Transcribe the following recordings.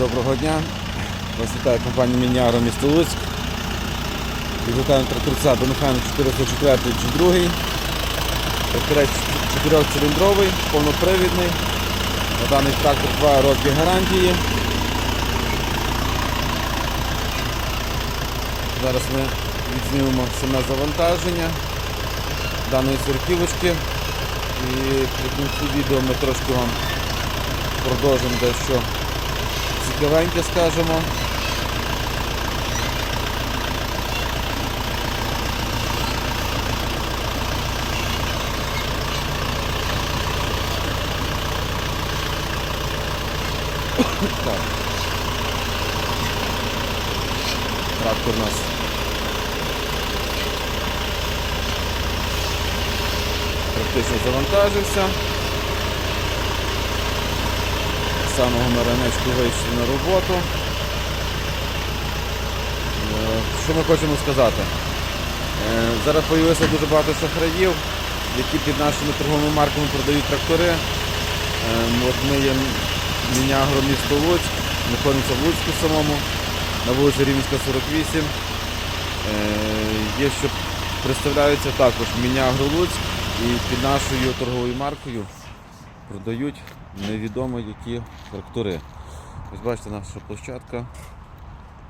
Доброго дня. Вас вітає компанія Міняро місто Луцьк. Відлітаємо тракторця Донухану 404 G2. Тракторець 4-циліндровий, повнопривідний. На даний трактор 2 роки гарантії. Зараз ми відзнімемо саме завантаження даної сороківочки. І при кінці відео ми трошки вам продовжимо дещо цікавеньке скажемо. Так. Трактор у нас практично завантажився. З самого ми ранечку вийшли на роботу. Е, Що ми хочемо сказати? Е, Зараз з'явилося дуже багато шахраїв, які під нашими торговими марками продають трактори. Е, От ми є Мінягро місто Луцьк, знаходимося в Луцьку самому, на вулиці Рівненська 48. Е, Є, що представляються також Мінягро Луцьк і під нашою торговою маркою продають невідомо які трактори. Ось бачите наша площадка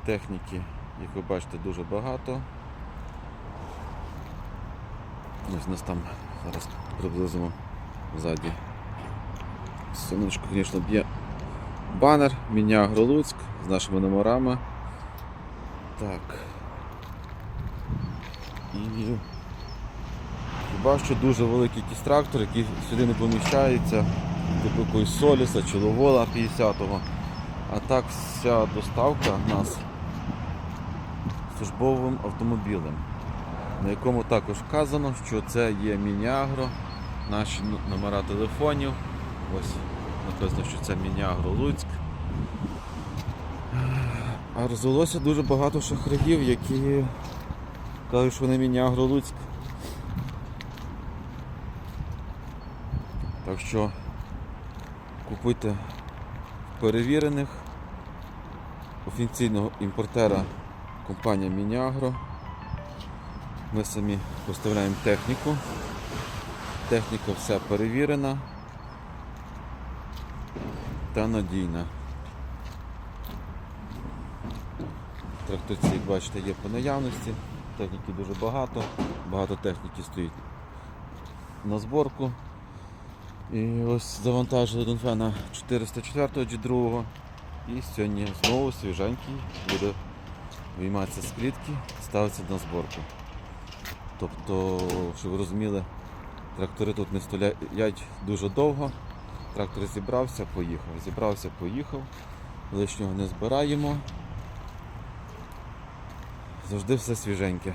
техніки, як ви бачите, дуже багато. Ось нас там зараз приблизимо ззаді. Сонечко, звісно, б'є банер, Мінягро Луцьк з нашими номерами. Так. І хіба що дуже великий якийсь трактор, який сюди не поміщається, типу якоїсь Соліса чи Ловола 50-го. А так вся доставка в нас службовим автомобілем, на якому також вказано, що це є Мінягро, наші номера телефонів. Ось написано, що це Мінягро Луцьк. А розвелося дуже багато шахраїв, які кажуть, що вони Мінягро Луцьк. Так що купуйте перевірених офіційного імпортера компанія Мінягро. Ми самі поставляємо техніку. Техніка вся перевірена та надійна. Тракторці, як бачите, є по наявності, техніки дуже багато, багато техніки стоїть на зборку. І ось завантажили Донфена 404 G2 і сьогодні знову свіженький буде вийматися з клітки, ставиться на зборку. Тобто, щоб ви розуміли, трактори тут не стоять дуже довго. Трактор зібрався, поїхав. Зібрався, поїхав. Лишнього не збираємо. Завжди все свіженьке.